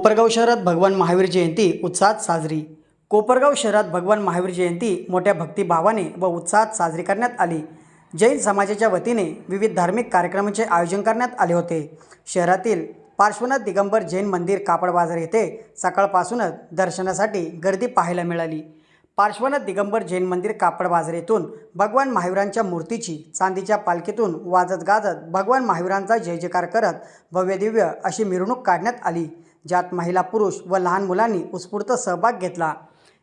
कोपरगाव शहरात भगवान महावीर जयंती उत्साहात साजरी. कोपरगाव शहरात भगवान महावीर जयंती मोठ्या भक्तिभावाने व उत्साहात साजरी करण्यात आली. जैन समाजाच्या वतीने विविध धार्मिक कार्यक्रमांचे आयोजन करण्यात आले होते. शहरातील पार्श्वनाथ दिगंबर जैन मंदिर कापड बाजार येथे सकाळपासूनच दर्शनासाठी गर्दी पाहायला मिळाली. पार्श्वनाथ दिगंबर जैन मंदिर कापड बाजार येथून भगवान महावीरांच्या मूर्तीची चांदीच्या पालखीतून वाजत गाजत भगवान महावीरांचा जय जयकार करत भव्यदिव्य अशी मिरवणूक काढण्यात आली. ज्यात महिला पुरुष व लहान मुलांनी उत्स्फूर्त सहभाग घेतला.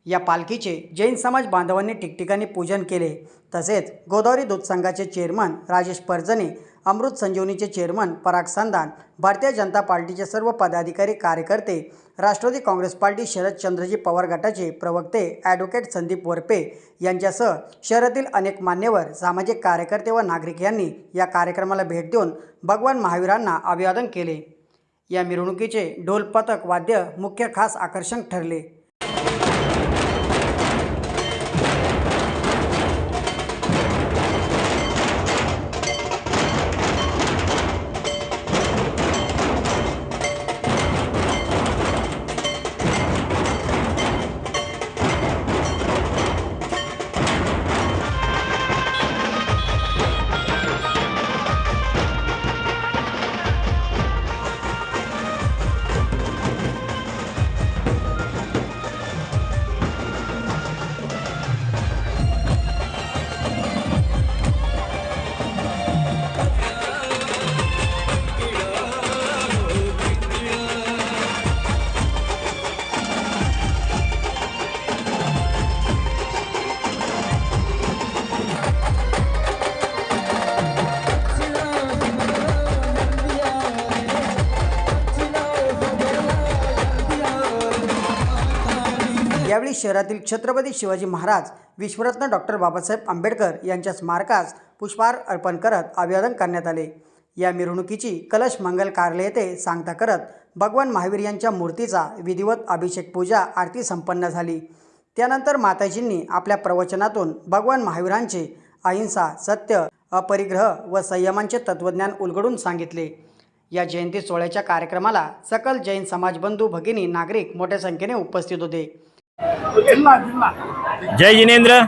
या पालखीचे जैन समाज बांधवांनी ठिकठिकाणी पूजन केले. तसेच गोदावरी दूध संघाचे चेअरमन राजेश परजने अमृत संजीवनीचे चेअरमन पराग संदान भारतीय जनता पार्टीचे सर्व पदाधिकारी कार्यकर्ते राष्ट्रवादी काँग्रेस पार्टी शरदचंद्रजी पवार गटाचे प्रवक्ते ॲडव्होकेट संदीप वरपे यांच्यासह शहरातील अनेक मान्यवर सामाजिक कार्यकर्ते व नागरिक यांनी या कार्यक्रमाला भेट देऊन भगवान महावीरांना अभिवादन केले. या मिरवणुकीचे ढोलपथक वाद्य मुख्य खास आकर्षण ठरले. यावेळी शहरातील छत्रपती शिवाजी महाराज विश्वरत्न डॉक्टर बाबासाहेब आंबेडकर यांच्या स्मारकास पुष्पहार अर्पण करत अभिवादन करण्यात आले. या मिरवणुकीची कलश मंगल कार्यालय येथे सांगता करत भगवान महावीर यांच्या मूर्तीचा विधिवत अभिषेक पूजा आरती संपन्न झाली. त्यानंतर माताजींनी आपल्या प्रवचनातून भगवान महावीरांचे अहिंसा सत्य अपरिग्रह व संयमांचे तत्त्वज्ञान उलगडून सांगितले. या जयंती सोहळ्याच्या कार्यक्रमाला सकल जैन समाजबंधू भगिनी नागरिक मोठ्या संख्येने उपस्थित होते. जय जिनेंद्र.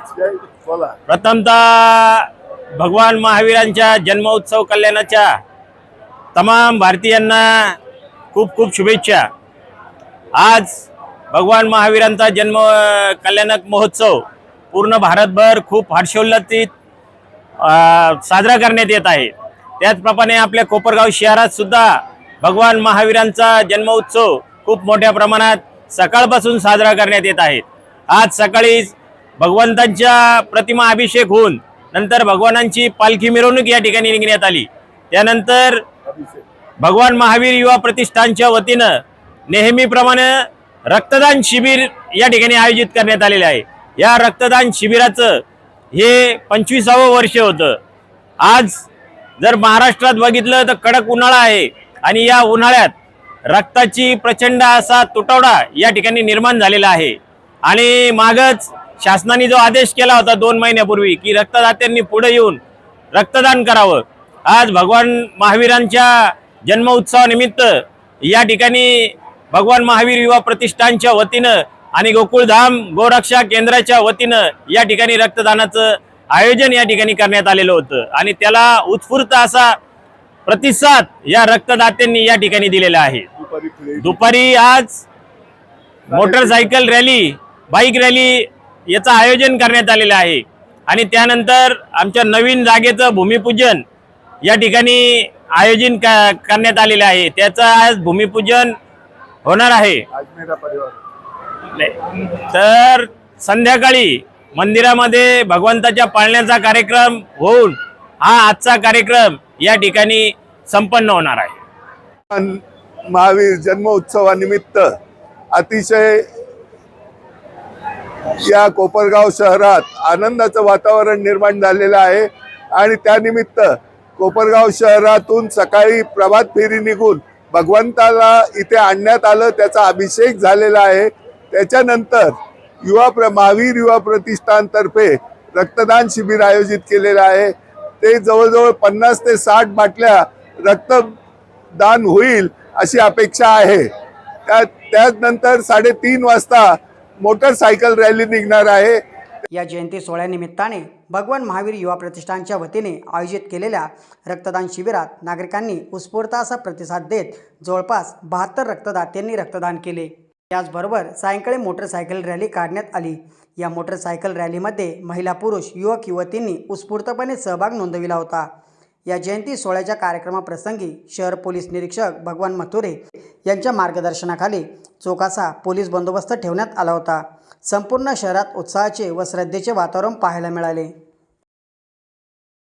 प्रथमतः भगवान महावीरांच्या जन्मोत्सव कल्याणाच्या तमाम भारतीयांना खूप खूप शुभेच्छा. आज भगवान महावीरांचा जन्म कल्याणक महोत्सव पूर्ण भारतभर खूप हर्षोल्लासित साजरा करण्यात येत आहे. त्याचप्रमाणे आपल्या कोपरगाव शहरात सुद्धा भगवान महावीरांचा जन्मोत्सव खूप मोठ्या प्रमाणात सकाळपासून साजरा करण्यात येत आहे. आज सकाळी भगवंतांच्या प्रतिमा अभिषेक होऊन नंतर भगवानांची पालखी मिरवणूक या ठिकाणी निघण्यात आली. त्यानंतर भगवान महावीर युवा प्रतिष्ठानच्या वतीनं नेहमीप्रमाणे रक्तदान शिबिर या ठिकाणी आयोजित करण्यात आलेले आहे. या रक्तदान शिबिराचं हे पंचवीसावं वर्ष होतं. आज जर महाराष्ट्रात बघितलं तर कडक उन्हाळा आहे आणि या उन्हाळ्यात रक्ताची प्रचंड असा तुटवडा या ठिकाणी निर्माण झालेला आहे. आणि मागच शासनाने जो आदेश केला होता दोन महिन्यापूर्वी की रक्तदात्यांनी पुढे येऊन रक्तदान करावं आज भगवान महावीरांच्या जन्म उत्सवानिमित्त या ठिकाणी भगवान महावीर युवा प्रतिष्ठानच्या वतीनं आणि गोकुळधाम गोरक्षा केंद्राच्या वतीनं या ठिकाणी रक्तदानाचं आयोजन या ठिकाणी करण्यात आलेलं होतं. आणि त्याला उत्स्फूर्त असा प्रतिसाद या रक्तदात्यांनी या ठिकाणी दिलेला आहे. दुपारी आज मोटरसायकल रॅली बाईक रॅली याचं आयोजन करण्यात आलेलं आहे. आणि त्यानंतर आमच्या नवीन जागेचं भूमिपूजन या ठिकाणी आयोजन करण्यात आलेलं आहे. त्याचं आज भूमिपूजन होणार आहे. तर संध्याकाळी मंदिरामध्ये भगवंताच्या पाळण्याचा कार्यक्रम होऊन हा आजचा कार्यक्रम या ठिकाणी संपन्न होणार आहे. महावीर जन्मोत्सवानिमित्त अतिशय या कोपरगाव शहरात आनंदाचं वातावरण निर्माण झालेलं आहे आणि त्यानिमित्त कोपरगाव शहरातून सकाळी प्रभात फेरी निघून भगवंताला इथे आणण्यात आलं त्याचा अभिषेक झालेला आहे. त्याच्यानंतर युवा प्र महावीर युवा प्रतिष्ठानतर्फे रक्तदान शिबिर आयोजित केलेलं आहे. ते जवळजवळ पन्नास ते साठ बाटल्या रक्तदान होईल अशी अपेक्षा आहे. त्या त्यानंतर साडेतीन वाजता मोटरसायकल रॅली निघणार आहे. या जयंती सोहळ्यानिमित्ताने भगवान महावीर युवा प्रतिष्ठानच्या वतीने आयोजित केलेल्या रक्तदान शिबिरात नागरिकांनी उत्स्फूर्त असा प्रतिसाद देत जवळपास बहात्तर रक्तदात्यांनी रक्तदान केले. त्याचबरोबर सायंकाळी मोटरसायकल रॅली काढण्यात आली. या मोटरसायकल रॅलीमध्ये महिला पुरुष युवक युवतींनी उत्स्फूर्तपणे सहभाग नोंदविला होता. या जयंती सोहळ्याच्या कार्यक्रमाप्रसंगी शहर पोलीस निरीक्षक भगवान मथुरे यांच्या मार्गदर्शनाखाली चोखासा पोलीस बंदोबस्त ठेवण्यात आला होता. संपूर्ण शहरात उत्साहाचे व श्रद्धेचे वातावरण पाहायला मिळाले.